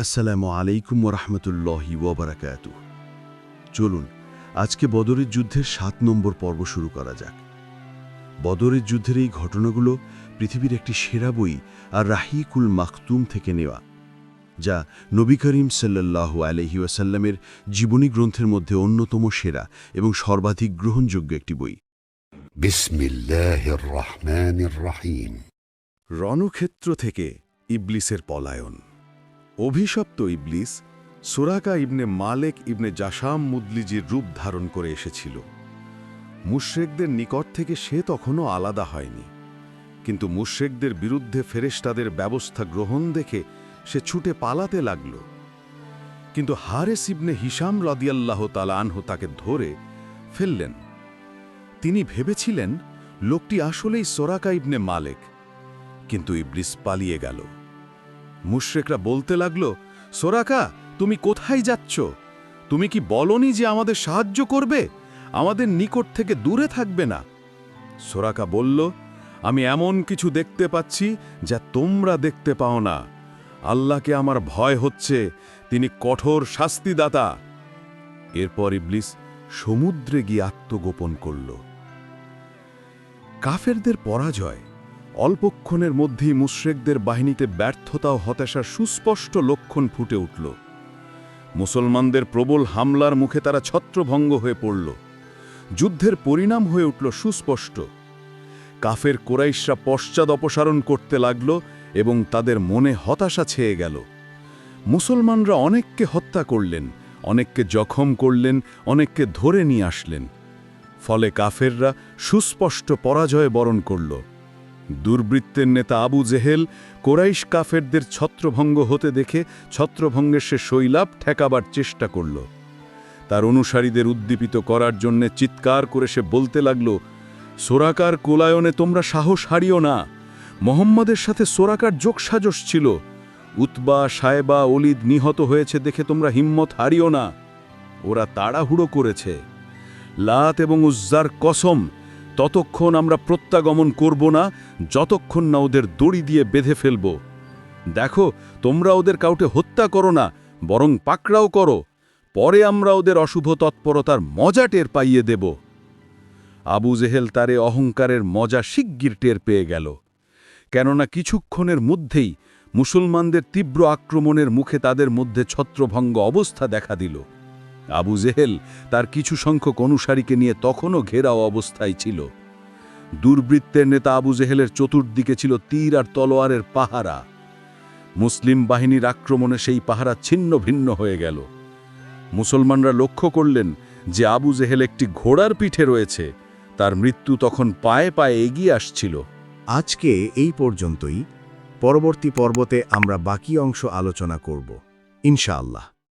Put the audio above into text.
আসসালামু আলাইকুম ওরহমতুল্লাহি ওবরাকাত চলুন আজকে বদরের যুদ্ধের সাত নম্বর পর্ব শুরু করা যাক। বদরের যুদ্ধের এই ঘটনাগুলো পৃথিবীর একটি সেরা বই আর রাহিকুল মাখতুম থেকে নেওয়া যা নবী করিম সাল্লাহ আলহি ওয়াসাল্লামের জীবনী গ্রন্থের মধ্যে অন্যতম সেরা এবং সর্বাধিক গ্রহণযোগ্য একটি বই। রণক্ষেত্র থেকে ইবলিসের পলায়ন। অভিশপ্ত ইবলিস সুরাকা ইবনে মালেক ইবনে জাসাম মুদলিজির রূপ ধারণ করে এসেছিল। মুশ্রেকদের নিকট থেকে সে তখনও আলাদা হয়নি। কিন্তু মুশ্রেকদের বিরুদ্ধে ফেরেশতাদের ব্যবস্থা গ্রহণ দেখে সে ছুটে পালাতে লাগল। কিন্তু হারেস ইবনে হিসাম রদিয়াল্লাহ তালানহ তাকে ধরে ফেললেন। তিনি ভেবেছিলেন, লোকটি আসলেই সোরাকা ইবনে মালেক, কিন্তু ইবলিস পালিয়ে গেল। মুশ্রেকরা বলতে লাগল, সোরাকা, তুমি কোথায় যাচ্ছ? তুমি কি বলনি যে আমাদের সাহায্য করবে? আমাদের নিকট থেকে দূরে থাকবে না। সোরাকা বলল, আমি এমন কিছু দেখতে পাচ্ছি যা তোমরা দেখতে পাও না। আল্লাহকে আমার ভয় হচ্ছে, তিনি কঠোর শাস্তিদাতা। এরপর ইবলিস সমুদ্রে গিয়ে আত্মগোপন করল। কাফেরদের পরাজয় অল্পক্ষণের মধ্যেই মুশ্রেকদের বাহিনীতে ব্যর্থতা ও হতাশার সুস্পষ্ট লক্ষণ ফুটে উঠল। মুসলমানদের প্রবল হামলার মুখে তারা ছত্রভঙ্গ হয়ে পড়ল। যুদ্ধের পরিণাম হয়ে উঠল সুস্পষ্ট। কাফের কোরাইশরা পশ্চাদ অপসারণ করতে লাগল এবং তাদের মনে হতাশা ছেয়ে গেল। মুসলমানরা অনেককে হত্যা করলেন, অনেককে জখম করলেন, অনেককে ধরে নিয়ে আসলেন। ফলে কাফেররা সুস্পষ্ট পরাজয় বরণ করল। দুর্বৃত্তের নেতা আবু জেহেল কোরাইশ কাফেরদের ছত্রভঙ্গ হতে দেখে ছত্রভঙ্গের সে শৈলাভ ঠেকাবার চেষ্টা করল। তার অনুসারীদের উদ্দীপিত করার জন্যে চিৎকার করে সে বলতে লাগল, সোরাকার কোলায়নে তোমরা সাহস হারিও না। মোহাম্মদের সাথে সোরাকার যোগসাজস ছিল। উতবা, সায়েবা অলিদ নিহত হয়েছে দেখে তোমরা হিম্মত হারিও না। ওরা তাড়াহুড়ো করেছে। লাত এবং উজ্জার কসম ততক্ষণ আমরা প্রত্যাগমন করব না, যতক্ষণ না ওদের দড়ি দিয়ে বেঁধে ফেলব। দেখো, তোমরা ওদের কাউকে হত্যা করো না, বরং পাকড়াও করো। পরে আমরা ওদের অশুভ তৎপরতার মজা টের পাইয়ে দেব। আবু জেহেল তারে অহংকারের মজা শিগগির টের পেয়ে গেল। কেননা কিছুক্ষণের মধ্যেই মুসলমানদের তীব্র আক্রমণের মুখে তাদের মধ্যে ছত্রভঙ্গ অবস্থা দেখা দিল। আবু জেহেল তার কিছু সংখ্যক অনুসারীকে নিয়ে তখনও ঘেরাও অবস্থায় ছিল। দুর্বৃত্তের নেতা আবু জেহেলের চতুর্দিকে ছিল তীর আর তলোয়ারের পাহারা। মুসলিম বাহিনীর আক্রমণে সেই পাহারা ছিন্ন ভিন্ন হয়ে গেল। মুসলমানরা লক্ষ্য করলেন যে আবু জেহেল একটি ঘোড়ার পিঠে রয়েছে। তার মৃত্যু তখন পায়ে পায়ে এগিয়ে আসছিল। আজকে এই পর্যন্তই। পরবর্তী পর্বতে আমরা বাকি অংশ আলোচনা করব। ইনশাআল্লাহ।